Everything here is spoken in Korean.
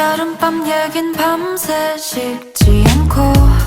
여름밤 얘긴 밤새 식지 않고